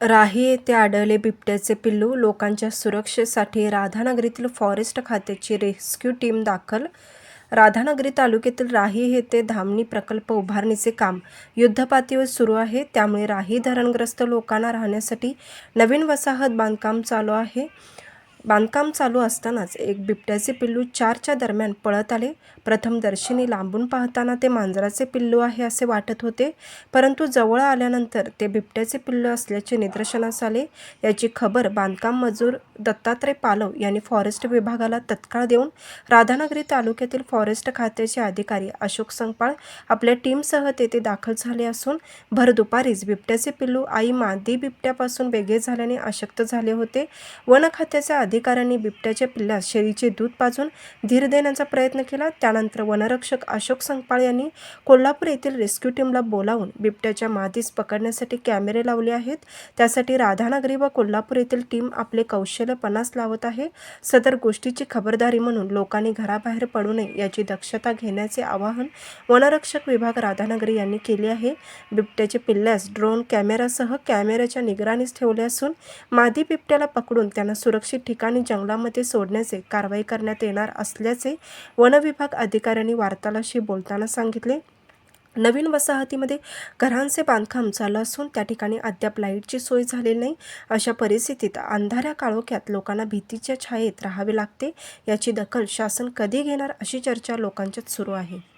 राही येथे आढळले बिबट्याचे पिल्लू लोकांच्या सुरक्षेसाठी राधानगरीतील फॉरेस्ट खात्याची रेस्क्यू टीम दाखल. राधानगरी तालुक्यातील राही येथे धामणी प्रकल्प उभारणीचे काम युद्धपातळीवर सुरू आहे. त्यामुळे राही धरणग्रस्त लोकांना राहण्यासाठी नवीन वसाहत बांधकाम चालू आहे. बांधकाम चालू असतानाच एक बिबट्याचे पिल्लू चारच्या दरम्यान पळत आले. प्रथम दर्शनी लांबून पाहताना ते मांजराचे पिल्लू आहे असे वाटत होते परंतु जवळ आल्यानंतर ते बिबट्याचे पिल्लू असल्याचे निदर्शनास आले. याची खबर बांधकाम मजूर दत्तात्रय पालव यांनी फॉरेस्ट विभागाला तत्काळ देऊन राधानगरी तालुक्यातील फॉरेस्ट खात्याचे अधिकारी अशोक संगपाळ आपल्या टीमसह तेथे दाखल झाले असून भर दुपारीच बिबट्याचे पिल्लू आई मादी बिबट्यापासून वेगळे झाल्याने अशक्त झाले होते. वन खात्याच्या अधिकाऱ्यांनी बिबट्याच्या पिल्लास शेळीचे दूध पाजून धीर देण्याचा प्रयत्न केला. त्यानंतर वनरक्षक अशोक संगपाळ यांनी कोल्हापूर येथील रेस्क्यू टीमला बोलावून बिबट्याच्या मादीस पकडण्यासाठी कॅमेरे लावले आहेत. त्यासाठी राधानगरी व कोल्हापूर येथील टीम आपले कौशल्य पणास लावत आहे. सदर गोष्टीची खबरदारी म्हणून लोकांनी घराबाहेर पडू नये याची दक्षता घेण्याचे आवाहन वनरक्षक विभाग राधानगरी यांनी केले आहे. बिबट्याचे पिल्ल्यास ड्रोन कॅमेरासह कॅमेऱ्याच्या निगराणीस ठेवले असून मादी बिबट्याला पकडून त्यांना सुरक्षित ठिकाणी ठिकाणी जंगलामध्ये सोडण्याचे कारवाई करण्यात येणार असल्याचे वनविभाग अधिकाऱ्यांनी वार्तालाशी बोलताना सांगितले. नवीन वसाहतीमध्ये घरांचे बांधकाम चालू असून त्या ठिकाणी अद्याप लाईटची सोय झालेली नाही. अशा परिस्थितीत अंधाऱ्या काळोख्यात लोकांना भीतीच्या छायेत राहावे लागते याची दखल शासन कधी घेणार अशी चर्चा लोकांच्यात सुरू आहे.